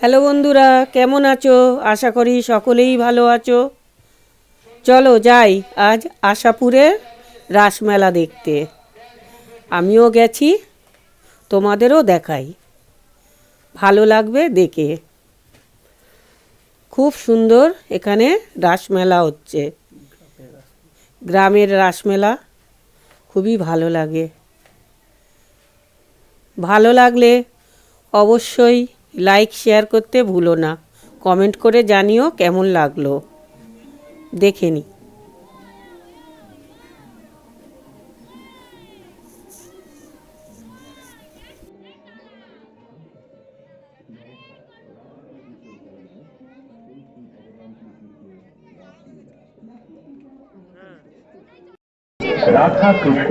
Hello বন্ধুরা, কেমন আছো? আশা করি সকলেই ভালো আছো। চলো যাই আজ আশাপুরের রাসমেলা দেখতে। আমিও গেছি, তোমাদেরও দেখাই। ভালো লাগবে দেখে। খুব সুন্দর এখানে রাসমেলা হচ্ছে। গ্রামের রাসমেলা খুবই ভালো লাগে। ভালো লাগলে অবশ্যই লাইক শেয়ার করতে ভুলো না। কমেন্ট করে জানিও কেমন লাগল। দেখে নি। রাধা কৃষ্ণ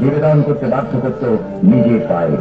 নিবেদন করতে বাধ্য করত নিজের পায়ে।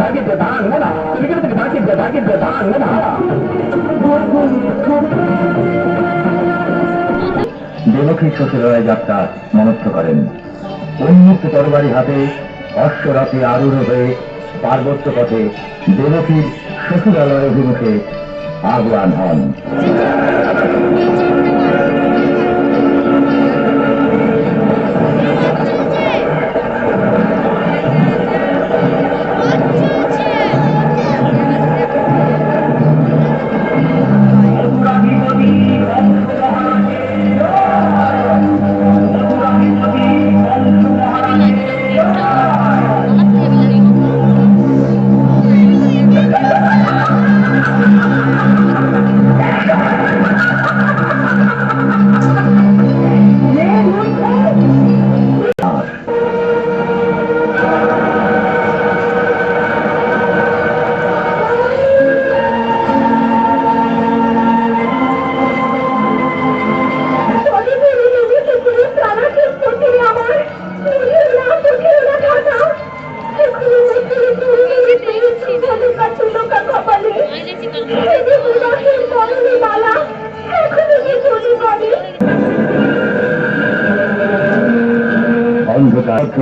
নাচো দেবকী শ্বশুরালয় যাত্রা মনস্থ করেন। উন্মুক্ত তরবারি হাতে অশ্বরথে আরূঢ় হয়ে পার্বত্য পথে দেবকীর শ্বশুরালয় অভিমুখে আগুয়ান হন।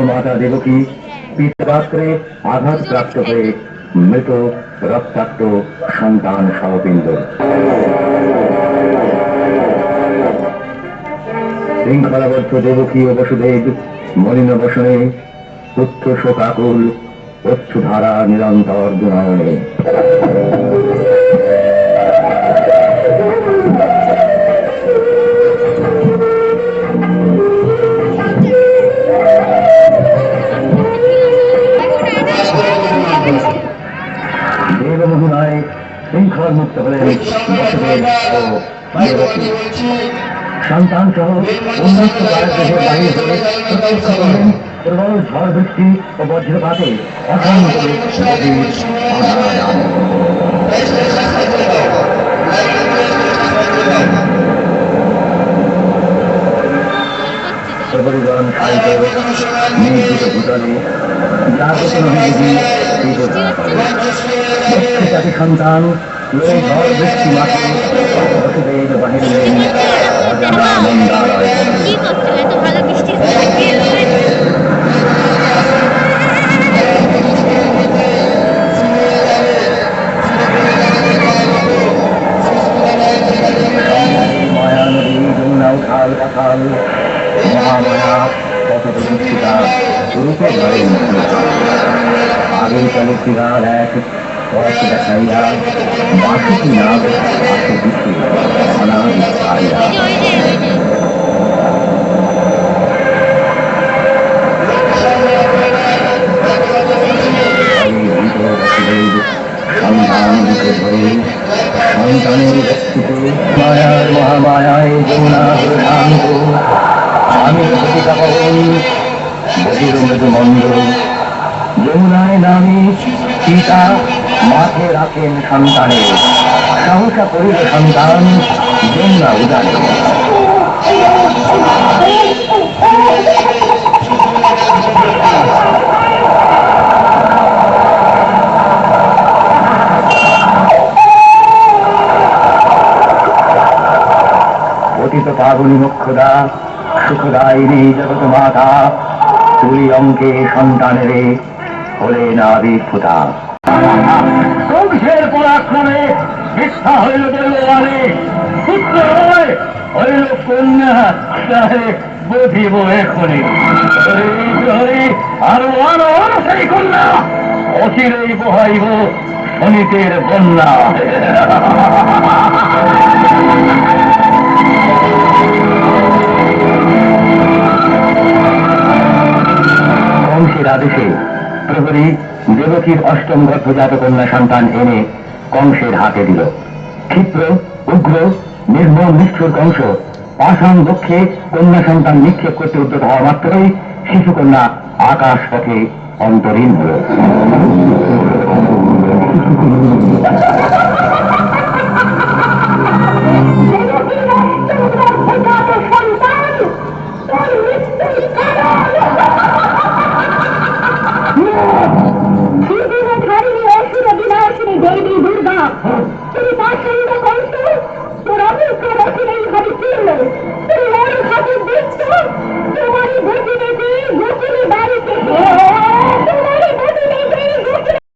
মাতা দেবকী পিতরাত্রে আঘাতপ্রাপ্ত হয়ে মৃত রক্তাক্ত সন্তান সহপিণ্ড শৃঙ্খলাবদ্ধ দেবকী ও বসুদেব মলিন বসনে পুত্র শোকাকুল অচ্ছুধারা নিরন্তর গুণায়নে সন্তান সহ উন্মুক্ত ভারত দেশের বাহির হয়ে প্রত্যক্ষ করলেন প্রবল ঝড় বৃষ্টি ও বজ্রপাতে সন্তান এই ঝড় বৃষ্টি মাঠে বসুদেব বাহিরেন অজানা মন্দালয় কি করছো এত ভালো বৃষ্টি হচ্ছে মায়া নদী যমুনা উঠাল পাথাল মহামায়া কত প্রতিষ্ঠিতা রূপে ধরে আগে চলে ফিরার এক পথ দেখাইয়া বাসুকি নাগ আসে দিচ্ছে অনাদি ছায়া ওই যে ওই যে ওই যে সন্তানের ব্যক্তিতে মায়ার মহামায়ায় যমুনা আমি প্রতিকা পবন বধির মৃদু মন্দ যমুনায় নামি সীতা মাঠে রাখেন সন্তানে সাহসা করিল সন্তান, যমুনা উদানে অতীত পাগলি মুখ্যদা সুখদায়িনী জগত মাতা, তুলি অঙ্কে সন্তানেরে। হলে না বিফুতা বংশের পরাক্রমে শিক্ষা হইল দেওয়ালে পুত্র হয় হইল কন্যা তাহে বুঝিব এখনই আরও আরও সেই কন্যা, অচিরেই বহাইব শনিতের বন্যা। কংসের আদেশে প্রহরী দেবকীর অষ্টম গর্ভজাত কন্যা সন্তান এনে কংসের হাতে দিল। ক্ষিপ্র, উগ্র, নির্মম, নিষ্ঠুর কংস পাষাণ লক্ষ্যে কন্যা সন্তান নিক্ষেপ করতে উদ্যত হওয়া মাত্রই শিশুকন্যা আকাশ পথে অন্তরীণ হল।